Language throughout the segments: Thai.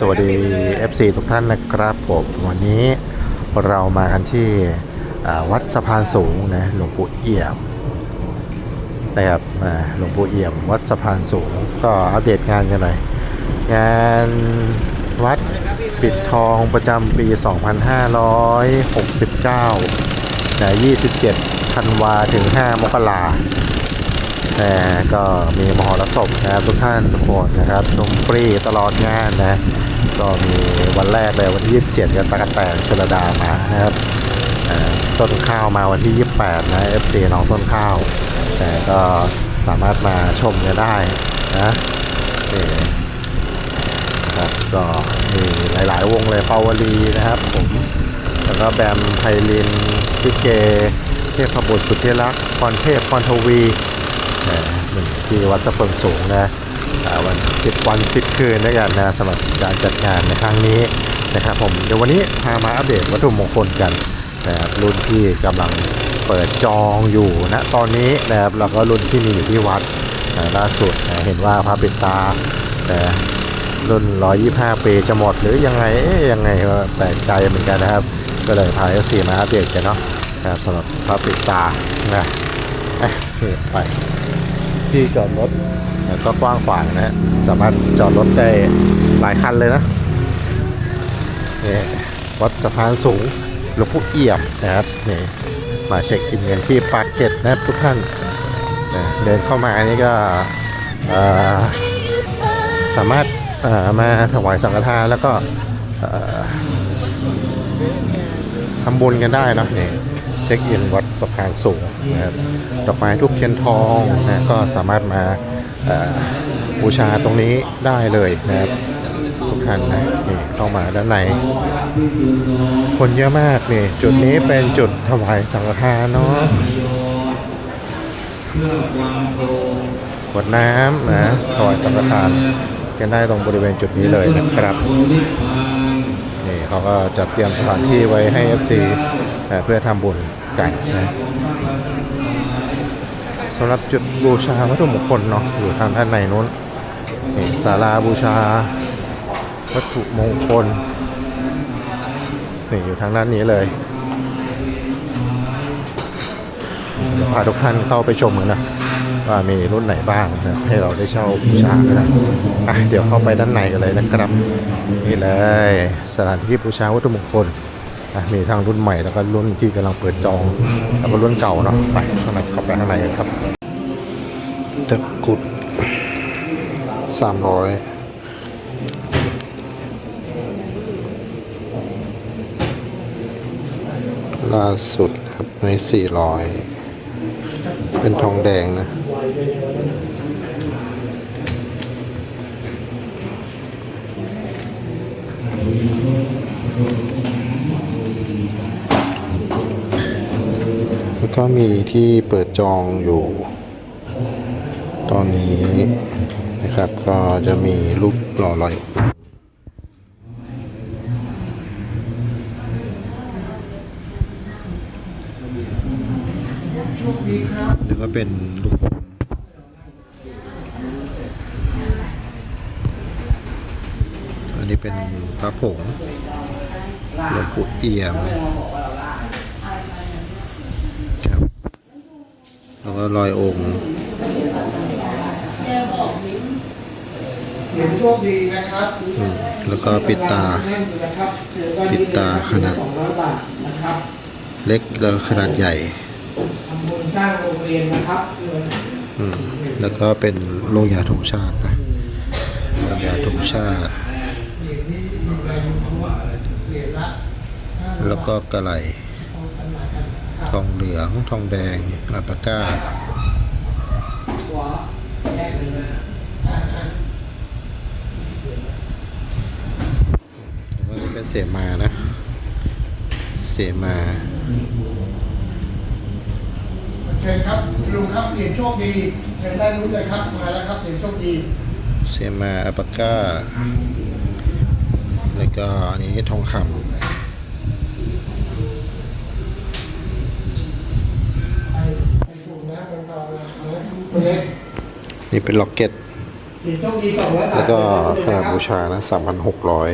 สวัสดี FC ทุกท่านนะครับผมวันนี้เรามากันที่วัดสะพานสูงนะหลวงปู่เอี่ยมนะครับหลวงปู่เอี่ยม วัดสะพานสูงก็อัปเดตงานกันหน่อยงานวัดปิดทองประจำปี 2569นะ27ธันวาถึง 5 มกรา แต่ก็มีมหรสพนะครับทุกท่านทุกคนนะครับชมฟรีตลอดงานนะก็มีวันแรกเลยวันที่ 27กันตะกแตนชลดามานะครับต้นข้าวมาวันที่ 28 นะ FC น้องต้นข้าว แต่ก็สามารถมาชมกันได้นะครับก็มีหลาย ๆ วงเลยปาวลีนะครับผมแล้วก็แบมไพลินพิเก เทพบุตรสุทธิรักษ์พรเทพพรทวี หนึ่งที่วัดสะเพิงสูงนะวันสิบวันสิบคืนด้วยกันนะสำหรับการจัดงานในครั้งนี้นะครับผมเดี๋ยววันนี้พามาอัปเดตวัตถุมงคลกันนะครับรุ่นที่กำลังเปิดจองอยู่นะตอนนี้นะครับแล้วก็รุ่นที่มีอยู่ที่วัดนะล่าสุดนะเห็นว่าพระปิดตานะรุ่น 125 ปีจะหมดหรือยังไงเอ๊ยยังไงแปลกใจเหมือนกันนะครับ ก็เลยพาเอฟซีมาอัปเดตกันเนาะนะครับสำหรับพระปิดตานะเอ้ยนี่ไป ที่จอดรถก็กว้างขวางนะฮะสามารถจอดรถได้หลายคันเลยนะนี่วัดสะพานสูงหลวงพ่เอี่ยมนะครับนี่มาเช็คอินกันที่ปากเกร็ดนะครับทุกท่านเดินเข้ามานนี้ก็สามารถมาถวายสังฆทานแล้วก็ทำบุญกันได้นะนี่ เช็คอินวัดสะพานสูงนะครับดอกไม้ทุกเทียนทองนะก็สามารถมาบูชาตรงนี้ได้เลยนะครับทุกท่านนะนี่เข้ามาด้านในคนเยอะมากนี่จุดนี้เป็นจุดถวายสังฆทานเนาะขวดน้ำนะถวายสังฆทานกันได้ตรงบริเวณจุดนี้เลยนะครับนี่เขาก็จัดเตรียมสถานที่ไว้ให้ FC เอ่เพื่อทำบุญกันนะสำหรับจุดบูชาวัตถุมงคลเนาะอยู่ทางด้านในนู้นศาลาบูชา วัตถุมงคลนี่อยู่ทางด้านนี้เลยพาทุกท่านเข้าไปชมกันนะว่ามีรุ่นไหนบ้างนะให้เราได้เช่าบูชากันนะอะเดี๋ยวเข้าไปด้านในกันเลยนะครับ นี่เลยสถานที่บูชาวัตถุมงคล มีทั้งรุ่นใหม่แล้วก็รุ่นที่กำลังเปิดจอง แล้วก็รุ่นเก่าเนาะไปข้างในเข้าไปข้างในกันครับตะกุดสามร้อยล่าสุดครับในสี่ร้อยเป็นทองแดงนะ ก็มีที่เปิดจองอยู่ ตอนนี้นะครับก็จะมีรูปหล่อลอยแล้วก็เป็นลูกอลอันนี้เป็นพระผงหลวงปู่เอี่ยม ครับแล้ว ก็ลอยองค์เห็นโชคดีนะครับอืมแล้วก็ปิดตาแน่นอยู่นะครับเจอได้ปิดตาขนาดสองร้อยบาทนะครับเล็กแล้วขนาดใหญ่ทำบุญสร้างโรงเรียนนะครับอืมแล้วก็เป็นโรงยาธงชาตินะโรงยาธงชาติเหรียญนี้มีแรงเหรียญละแล้วก็กระไหล ทองเหลือง ทองแดงอัลปาก้าหัวแยกเลยนะแล้วก็เป็นเสมานะ เสมาเชิญครับลุงครับเหรียญโชคดีเชิญได้รู้เลยครับ มาแล้วครับเหรียญโชคดี เสมาอัลปาก้า แล้วก็อันนี้ทองคไปไปถูกนะเป็นเราตัวเล็กำ นี่เป็นล็อกเก็ตเหรียญโชคดีสองร้อยบาทแล้วก็ขนาดบูชชานะสามพันหกร้อย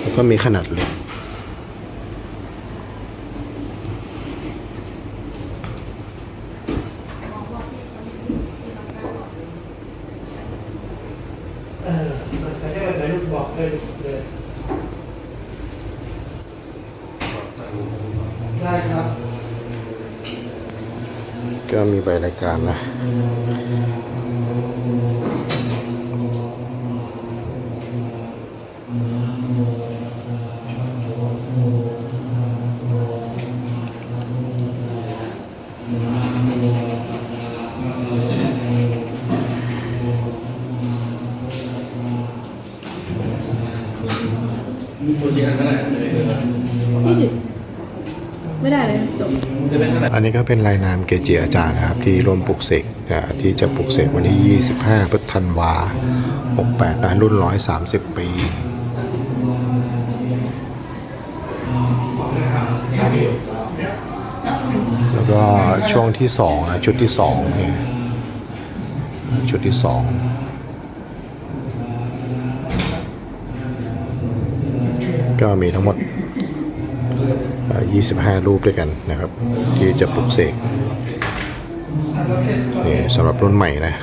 แล้วก็มีขนาดเล็กเออแต่ได้ไหนลูกบอกเลยเลยได้ครับ ก็ มีใบรายการนะนี่ดิ ไม่ได้เลยจบอันนี้ก็เป็นรายนามเกจิอาจารย์นะครับ ที่ร่วมปลุกเสกนะที่จะปลุกเสกวันที่ 25พฤษภาวา68นะรุ่น 130 ปีแล้วก็ช่วงที่สองนะชุดที่สองเนี่ยชุดที่สองก็มีทั้งหมด 25 รูปด้วยกันนะครับ ที่จะปลุกเสกนี่สำหรับรุ่นใหม่นะ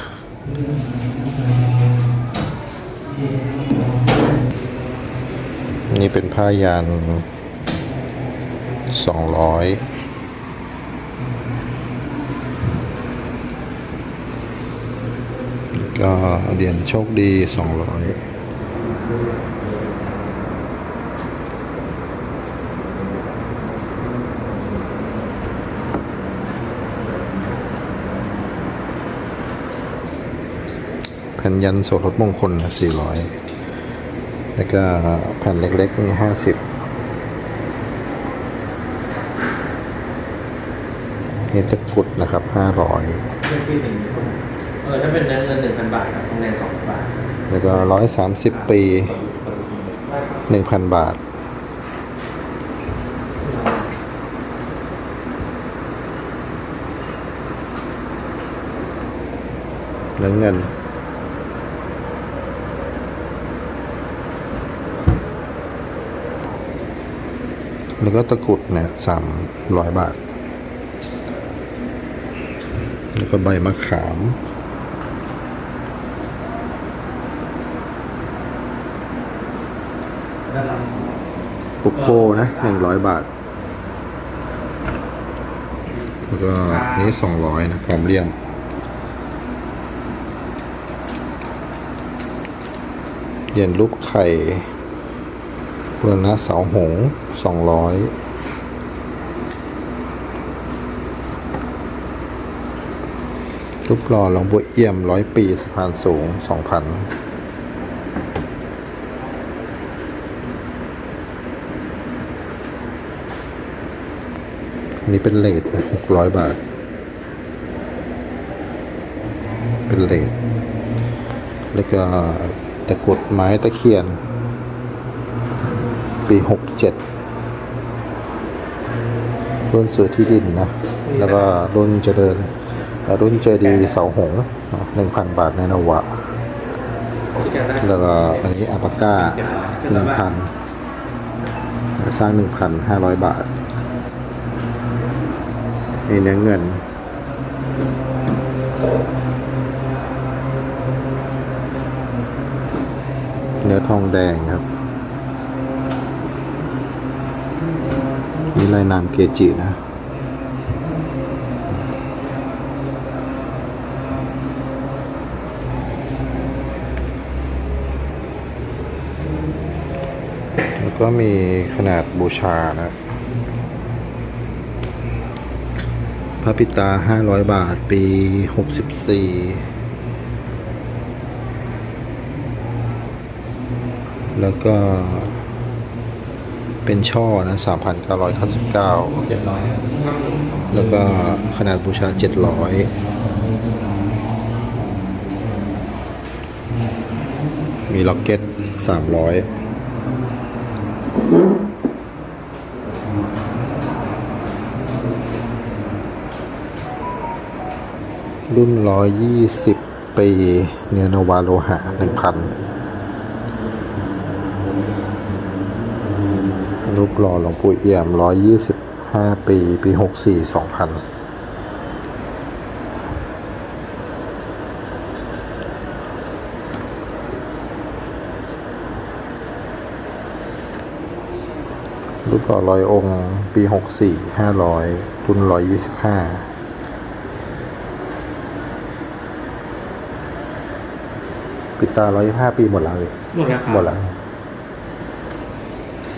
นี่เป็นผ้ายาน200ก็เหรียญโชคดี200 แผ่นยันโสรถมงคลนะ400 แล้วก็แผ่นเล็กๆนี่50นี่ตะกรุดนะครับ 500เออถ้าเป็นเงินหนึ่งพันบาทครับทองแดงสองบาท แล้วก็ร้อยสามสิบปีหนึ่งพันบาทแล้วเงิน แล้วก็ตะกรุดเนี่ยสามร้อยบาท แล้วก็ใบมะขามปุกโคนะหนึ่งร้อยบาท แล้วก็อันนี้สองร้อยนะพร้อมเลี่ยมเหรียญรูปไข่ บุรณะเสาหงสองร้อยรูปหล่อหลวงบัวเอี่ยมร้อยปีสะพานสูงสองพันอันนี้เป็นเลทหกร้อยบาท เป็นเลทแล้วก็ตะกรุดไม้ตะเคียน ปีหกเจ็ดรุ่นเสือที่ดินนะ แล้วก็รุ่นเจริญเอ่อรุ่นเจดีเสาหงหนึ่งพันบาทในนวะที่แกได้แล้วก็อันนี้อาปาก้าหนึ่งพันสร้างหนึ่งพันห้าร้อยบาทมีเนื้อเงินเนื้อทองแดงครับ นี่ลายนามเกจินะ แล้วก็มีขนาดบูชานะพระปิตา 500 บาท ปี 64 แล้วก็ เป็นช่อนะ3,999เจ็ดร้อยแล้วก็ขนาดบูชา700มีล็อกเก็ต300รุ่นร้อยยี่สิบปี เนื้อนวาโลหะหนึ่งพัน รูปหล่อหลวงปู่เอี่ยมร้อยยี่สิบห้าปี ปีหกสี่สองพันรูปหล่อร้อยองค์ ปีหกสี่ห้าร้อยรุ่นร้อยยี่สิบห้าปิดตาร้อยห้าปีหมดแล้วเลยหมดแล้วครับหมดแล้วเ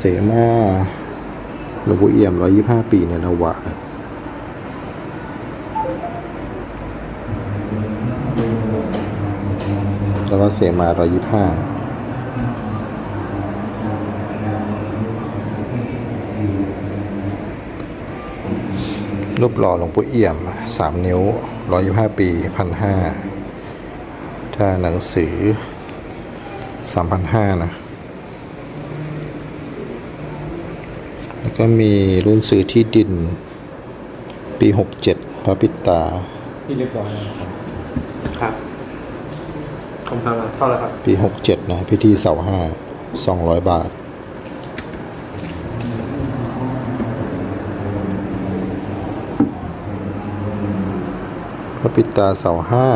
สมาหลวงปู่เอี่ยมร้อยยี่ห้าปีเนี่ยนวะนะแล้วก็เสมาร้อยยี่ห้ารูปหล่อหลวงปู่เอี่ยมสามนิ้วร้อยยี่ห้าปีพันห้าถ้าหนังสือสามพันห้านะ แล้วก็มีรุ่นซื้อที่ดิน ปีหกเจ็ดพระปิตา ที่เรียบร้อยแล้วครับครับผมทำมาเท่าไหร่ครับ ปีหกเจ็ดนะ พิธีเสาห้าสองร้อยบาท พระปิตาเสาห้า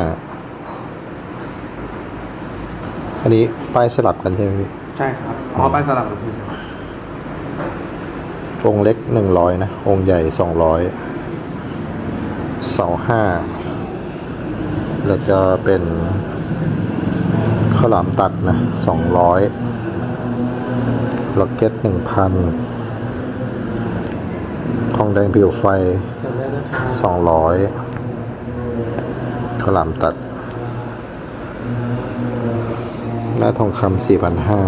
อันนี้ป้ายสลับกันใช่ไหมพี่ ใช่ครับอ๋อไปสลับกับพี่ องค์เล็กหนึ่งร้อยนะ องค์ใหญ่สองร้อยเสาห้าแล้วก็เป็นข้าวหลามตัดนะสองร้อยล็อกเก็ตหนึ่งพันทองแดงผิวไฟสองร้อยข้าวหลามตัด หน้าทองคำสี่พันห้า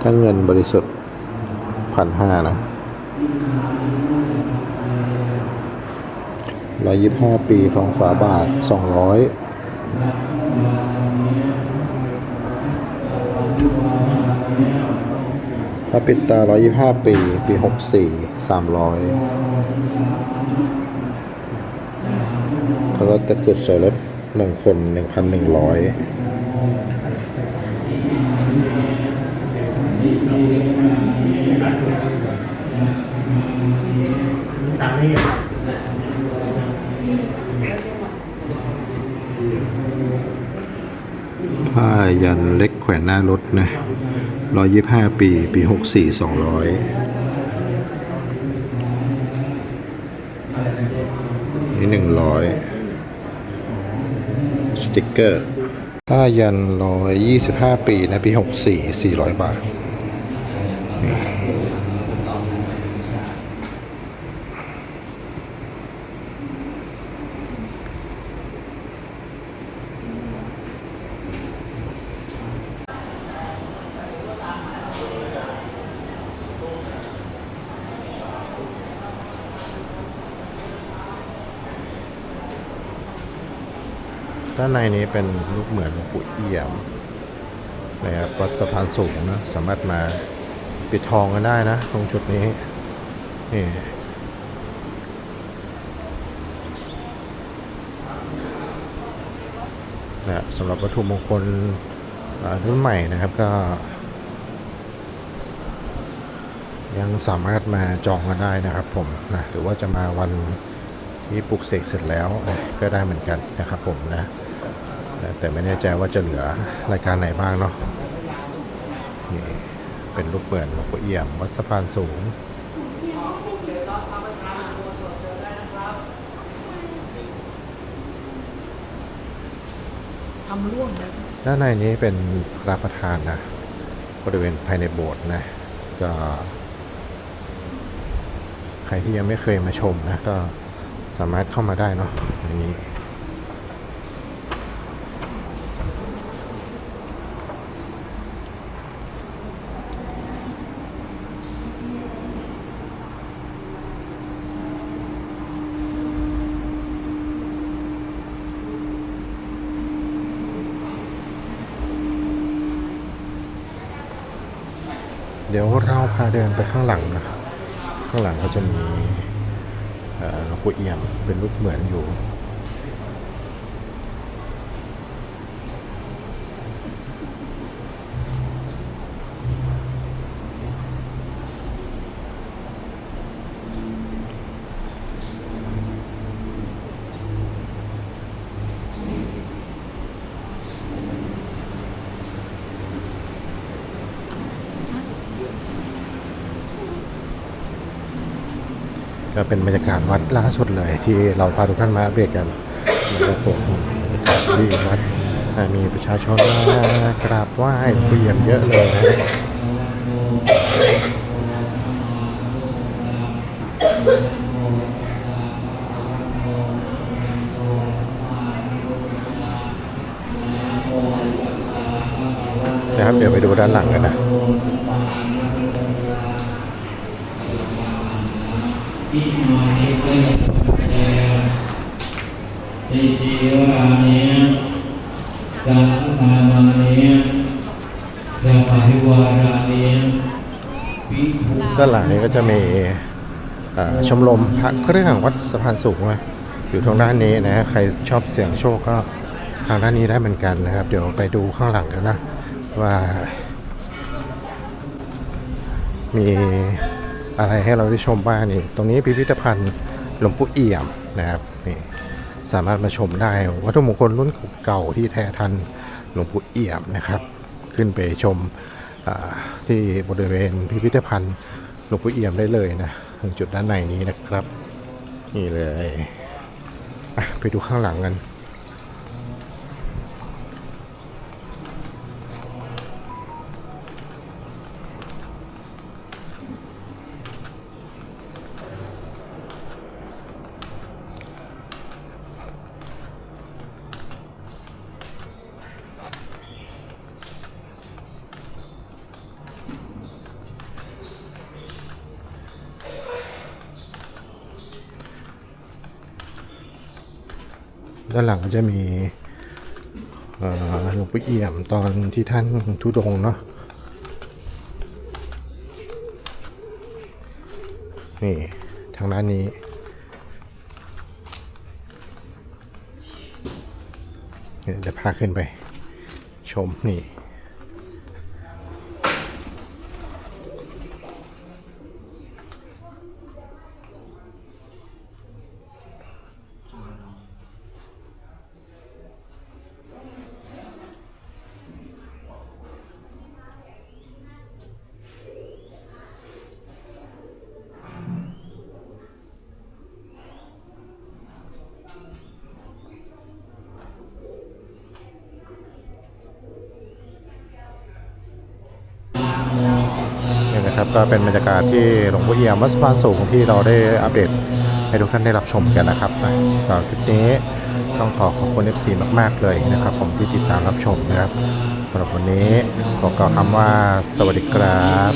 ถ้าเงินบริสุทธิ์ พันห้านะร้อยยี่ห้าปีทองฝาบาทสองร้อยพระปิดตาร้อยยี่ห้าปี ปีหกสี่สามร้อยแล้วก็ตะกรุดสวยรถมงคลหนึ่งพันหนึ่งร้อย ผ้ายันเล็กแขวนหน้ารถนะร้อยยี่ห้าปี ปีหกสี่สองร้อยนี่หนึ่งร้อยสติกเกอร์ผ้ายันร้อยยี่สิบห้าปีนะ ปีหกสี่สี่ร้อยบาท ด้านในนี้เป็นรูปเหมือนหลวงปู่เอี่ยมนะครับวัดสะพานสูงนะสามารถมาปิดทองกันได้นะ ตรงจุดนี้นี่นะสำหรับวัตถุมงคลรุ่นใหม่นะครับก็ ยังสามารถมาจองกันได้นะครับผมนะหรือว่าจะมาวัน ที่ปลุกเสกเสร็จแล้วก็ได้เหมือนกันนะครับผมนะแต่ไม่แน่ใจว่าจะเหลือรายการไหนบ้างเนาะนี่เป็นรูปเหมือนหลวงปู่เอี่ยมวัดสะพานสูงด้านในนี้เป็นพระประธานนะบริเวณภายในโบสถ์นะก็ ใครที่ยังไม่เคยมาชมนะก็ สามารถเข้ามาได้เนาะในนี้เดี๋ยวเราพาเดินไปข้างหลังนะครับ ข้างหลังก็จะมี หลวงปู่เอี่ยมเป็นรูปเหมือนอยู่ ก็เป็นบรรยากาศวัดล่าสุดเลย ที่เราพาทุกท่านมาอัปเดตกันนะครับผมที่วัดมีประชาชนมากราบไหว้เปี่ยมเยอะเลยนะนะครับเดี๋ยวไปดูด้านหลังกันนะ อิมานิเวเยติชีวานิสังฆามานิสัพพิวารานิด้านหลังนี้ก็จะมีอ่อชมรมพระเครื่องวัดสะพานสูงนะอยู่ทางด้านนี้นะใครชอบเสี่ยงโชคก็ทางด้านนี้ได้เหมือนกันนะครับ เดี๋ยวไปดูข้างหลังกันนะว่า มี อะไรให้เราได้ชมบ้างนี่ ตรงนี้พิพิธภัณฑ์หลวงปู่เอี่ยมนะครับนี่สามารถมาชมได้วัตถุมงคลรุ่นเก่าที่แท้ทันหลวงปู่เอี่ยมนะครับ ขึ้นไปชมที่บริเวณพิพิธภัณฑ์หลวงปู่เอี่ยมได้เลยนะตรงจุดด้านในนี้นะครับ นี่เลยไปดูข้างหลังกัน จะมีหลวงปู่เอี่ยมตอนที่ท่านทุดงเนาะนี่ ทางด้านนี้เดี๋ยวจะพาขึ้นไป ชมนี่ ก็เป็นบรรยากาศที่หลวงพ่อเอี่ยมวัดสะพานสูงที่เราได้อัปเดตให้ทุกท่านได้รับชมกันนะครับนะสำหรับคลิปนี้ต้องขอขอบคุณ FC มาก ๆ เลยนะครับ ผมที่ติดตามรับชมนะครับสำหรับวันนี้ขอกล่าวคำว่าสวัสดีครับ